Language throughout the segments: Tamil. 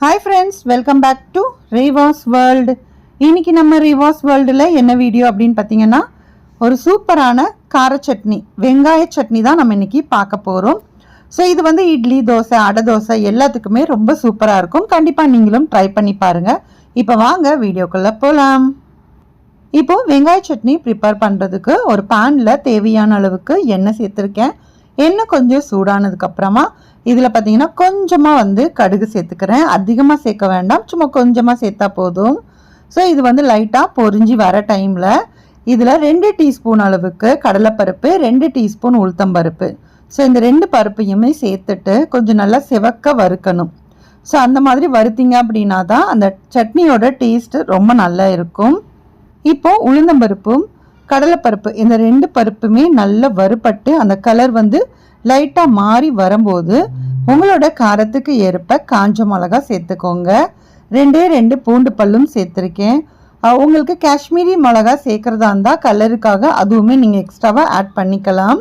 Hi friends welcome back to Reevas world இன்றைக்கி நம்ம ரீவாஸ் வேர்ல்டில் என்ன வீடியோ அப்படின்னு பார்த்தீங்கன்னா ஒரு சூப்பரான கார சட்னி வெங்காய சட்னி தான் நம்ம இன்னைக்கு பார்க்க போகிறோம் ஸோ இது வந்து இட்லி தோசை அடை தோசை எல்லாத்துக்குமே ரொம்ப சூப்பராக இருக்கும். கண்டிப்பாக நீங்களும் ட்ரை பண்ணி பாருங்கள் இப்போ வாங்க வீடியோக்குள்ளே போகலாம் இப்போது வெங்காய சட்னி ப்ரிப்பேர் பண்ணுறதுக்கு ஒரு பேனில் தேவையான அளவுக்கு எண்ணெய் சேர்த்துருக்கேன். எண்ணெய் கொஞ்சம் சூடானதுக்கு அப்புறமா இதில் பார்த்தீங்கன்னா கொஞ்சமாக வந்து கடுகு சேர்த்துக்கிறேன். அதிகமாக சேர்க்க வேண்டாம். சும்மா கொஞ்சமாக சேர்த்தா போதும். ஸோ இது வந்து லைட்டாக பொறிஞ்சி வர டைமில் இதில் ரெண்டு டீஸ்பூன் அளவுக்கு கடலைப்பருப்பு ரெண்டு டீஸ்பூன் உளுத்தம்பருப்பு. ஸோ இந்த ரெண்டு பருப்பையுமே சேர்த்துட்டு கொஞ்சம் நல்லா சிவக்க வறுக்கணும். ஸோ அந்த மாதிரி வறுத்தீங்க அப்படின்னா தான் அந்த சட்னியோட டேஸ்ட்டு ரொம்ப நல்லா இருக்கும். இப்போது உளுந்தம்பருப்பும் கடலைப்பருப்பு. இந்த ரெண்டு பருப்புமே நல்லா வறுபட்டு அந்த கலர் வந்து லைட்டாக மாறி வரும்போது உங்களோட காரத்துக்கு ஏற்ப காஞ்ச மிளகா சேர்த்துக்கோங்க. ரெண்டே ரெண்டு பூண்டு பல்லும் சேர்த்துருக்கேன். உங்களுக்கு காஷ்மீரி மிளகா சேர்க்குறதா இருந்தால் கலருக்காக அதுவுமே நீங்கள் எக்ஸ்ட்ராவாக ஆட் பண்ணிக்கலாம்.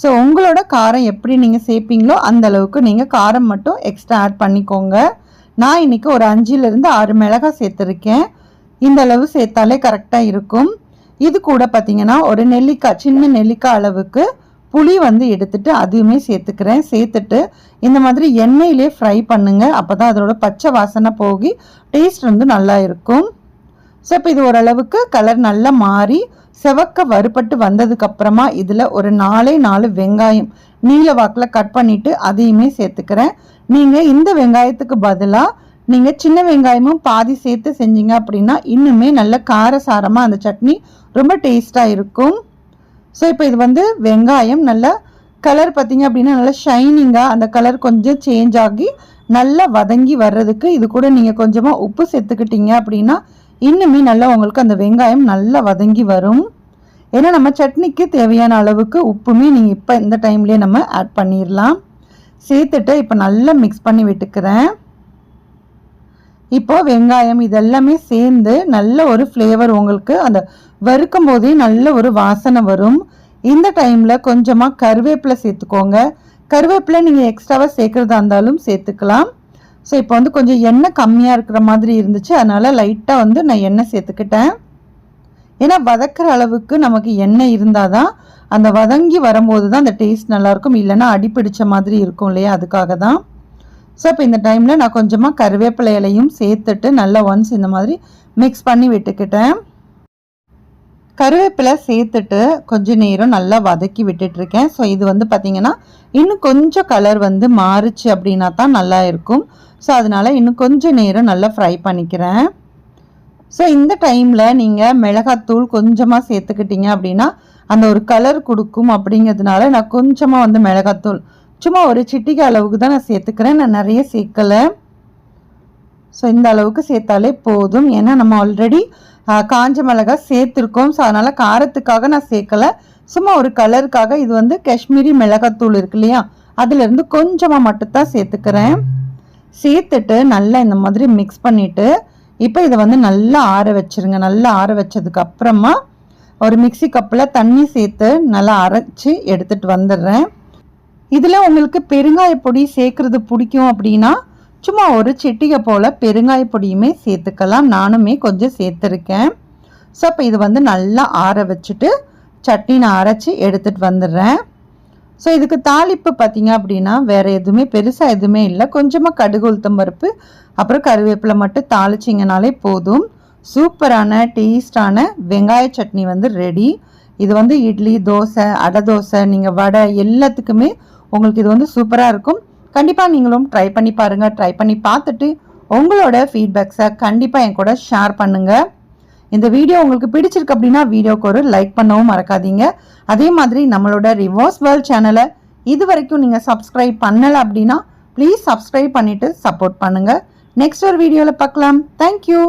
ஸோ உங்களோட காரம் எப்படி நீங்கள் சேர்ப்பீங்களோ அந்த அளவுக்கு நீங்கள் காரம் மட்டும் எக்ஸ்ட்ரா ஆட் பண்ணிக்கோங்க. நான் இன்றைக்கி ஒரு அஞ்சுலேருந்து ஆறு மிளகாய் சேர்த்துருக்கேன். இந்த அளவு சேர்த்தாலே கரெக்டாக இருக்கும். இது கூட பார்த்தீங்கன்னா ஒரு நெல்லிக்காய் சின்ன நெல்லிக்காய் அளவுக்கு புளி வந்து எடுத்துட்டு அதையுமே சேர்த்துக்கிறேன். சேர்த்துட்டு இந்த மாதிரி எண்ணெயிலே ஃப்ரை பண்ணுங்க. அப்போ தான் அதோட பச்சை வாசனை போகி டேஸ்ட் வந்து நல்லா இருக்கும். ஸோ இப்போ இது ஓரளவுக்கு கலர் நல்லா மாறி செவக்க வறுபட்டு வந்ததுக்கப்புறமா இதில் ஒரு நாலே நாலு வெங்காயம் நீல வாக்கில் கட் பண்ணிவிட்டு அதையுமே சேர்த்துக்கிறேன். நீங்கள் இந்த வெங்காயத்துக்கு பதிலாக நீங்கள் சின்ன வெங்காயமும் பாதி சேர்த்து செஞ்சீங்க அப்படின்னா இன்னுமே நல்ல காரசாரமாக அந்த சட்னி ரொம்ப டேஸ்ட்டாக இருக்கும். ஸோ இப்போ இது வந்து வெங்காயம் நல்லா கலர் பார்த்தீங்க அப்படின்னா நல்லா ஷைனிங்காக அந்த கலர் கொஞ்சம் சேஞ்ச் ஆகி நல்லா வதங்கி வர்றதுக்கு இது கூட நீங்கள் கொஞ்சமாக உப்பு சேர்த்துக்கிட்டீங்க அப்படின்னா இன்னுமே நல்லா உங்களுக்கு அந்த வெங்காயம் நல்லா வதங்கி வரும். ஏன்னா நம்ம சட்னிக்கு தேவையான அளவுக்கு உப்புமே நீங்கள் இப்போ இந்த டைம்லேயே நம்ம ஆட் பண்ணிடலாம் சேர்த்துட்டு இப்போ நல்லா மிக்ஸ் பண்ணி விட்டுக்கிறேன். இப்போ வெங்காயம் இதெல்லாமே சேர்ந்து நல்ல ஒரு ஃப்ளேவர் உங்களுக்கு அந்த வறுக்கும் போதே நல்ல ஒரு வாசனை வரும். இந்த டைமில் கொஞ்சமாக கருவேப்பிலை சேர்த்துக்கோங்க. கருவேப்பிலை நீங்கள் எக்ஸ்ட்ராவாக சேர்க்குறதா இருந்தாலும் சேர்த்துக்கலாம். ஸோ இப்போ வந்து கொஞ்சம் எண்ணெய் கம்மியாக இருக்கிற மாதிரி இருந்துச்சு. அதனால் லைட்டாக வந்து நான் எண்ணெய் சேர்த்துக்கிட்டேன். ஏன்னா வதக்குற அளவுக்கு நமக்கு எண்ணெய் இருந்தால் தான் அந்த வதங்கி வரும்போது தான் அந்த டேஸ்ட் நல்லாயிருக்கும். இல்லைன்னா அடிப்பிடிச்ச மாதிரி இருக்கும் இல்லையா? அதுக்காக தான். ஸோ இப்போ இந்த டைமில் நான் கொஞ்சமாக கருவேப்பிலை இலையும் சேர்த்துட்டு நல்லா ஒன்ஸ் இந்த மாதிரி மிக்ஸ் பண்ணி விட்டுக்கிட்டேன். கருவேப்பிலை சேர்த்துட்டு கொஞ்ச நேரம் நல்லா வதக்கி விட்டுட்ருக்கேன். ஸோ இது வந்து பார்த்திங்கன்னா இன்னும் கொஞ்சம் கலர் வந்து மாறுச்சு அப்படின்னா தான் நல்லா இருக்கும். ஸோ அதனால் இன்னும் கொஞ்சம் நேரம் நல்லா ஃப்ரை பண்ணிக்கிறேன். ஸோ இந்த டைமில் நீங்கள் மிளகாத்தூள் கொஞ்சமாக சேர்த்துக்கிட்டீங்க அப்படின்னா அந்த ஒரு கலர் கொடுக்கும் அப்படிங்கிறதுனால நான் கொஞ்சமாக வந்து மிளகாத்தூள் சும்மா ஒரு சிட்டிகை அளவுக்கு தான் நான் சேர்த்துக்கிறேன். நான் நிறைய சேர்க்கலை. ஸோ இந்த அளவுக்கு சேர்த்தாலே போதும். ஏன்னா நம்ம ஆல்ரெடி காஞ்ச மிளகாய் சேர்த்துருக்கோம். ஸோ அதனால் காரத்துக்காக நான் சேர்க்கலை. சும்மா ஒரு கலருக்காக இது வந்து காஷ்மீரி மிளகாத்தூள் இருக்கு இல்லையா? அதுலேருந்து கொஞ்சமாக மட்டும்தான் சேர்த்துக்கிறேன். சேர்த்துட்டு நல்லா இந்த மாதிரி மிக்ஸ் பண்ணிவிட்டு இப்போ இதை வந்து நல்லா ஆற வச்சிருங்க. நல்லா ஆற வச்சதுக்கு அப்புறமா ஒரு மிக்சி கப்பில் தண்ணி சேர்த்து நல்லா அரைச்சி எடுத்துகிட்டு வந்துடுறேன். இதில் உங்களுக்கு பெருங்காய பொடி சேர்க்குறது பிடிக்கும் அப்படின்னா சும்மா ஒரு சிட்டிகை போல் பெருங்காய பொடியுமே சேர்த்துக்கலாம். நானுமே கொஞ்சம் சேர்த்துருக்கேன். ஸோ அப்போ இது வந்து நல்லா ஆற வச்சுட்டு சட்னி அரைச்சி எடுத்துகிட்டு வந்துடுறேன். ஸோ இதுக்கு தாளிப்பு பார்த்தீங்க அப்படின்னா வேறு எதுவுமே பெருசாக எதுவுமே இல்லை. கொஞ்சமாக கடுகு உளுத்தம் பருப்பு அப்புறம் கருவேப்பிலை மட்டும் தாளிச்சிங்கனாலே போதும். சூப்பரான டேஸ்டான வெங்காய சட்னி வந்து ரெடி. இது வந்து இட்லி தோசை அடை தோசை நீங்கள் வடை எல்லாத்துக்குமே உங்களுக்கு இது வந்து சூப்பராக இருக்கும். கண்டிப்பாக நீங்களும் ட்ரை பண்ணி பாருங்கள் ட்ரை பண்ணி பார்த்துட்டு உங்களோட ஃபீட்பேக்ஸை கண்டிப்பாக என் கூட ஷேர் பண்ணுங்கள் இந்த வீடியோ உங்களுக்கு பிடிச்சிருக்கு அப்படின்னா வீடியோக்கு ஒரு லைக் பண்ணவும் மறக்காதீங்க. அதே மாதிரி நம்மளோட ரிவர்ஸ் வேர்ல்ட் சேனலை இது வரைக்கும் நீங்கள் சப்ஸ்கிரைப் பண்ணலை அப்படின்னா ப்ளீஸ் சப்ஸ்கிரைப் பண்ணிவிட்டு சப்போர்ட் பண்ணுங்கள் நெக்ஸ்ட் ஒரு வீடியோவில் பார்க்கலாம். தேங்க்யூ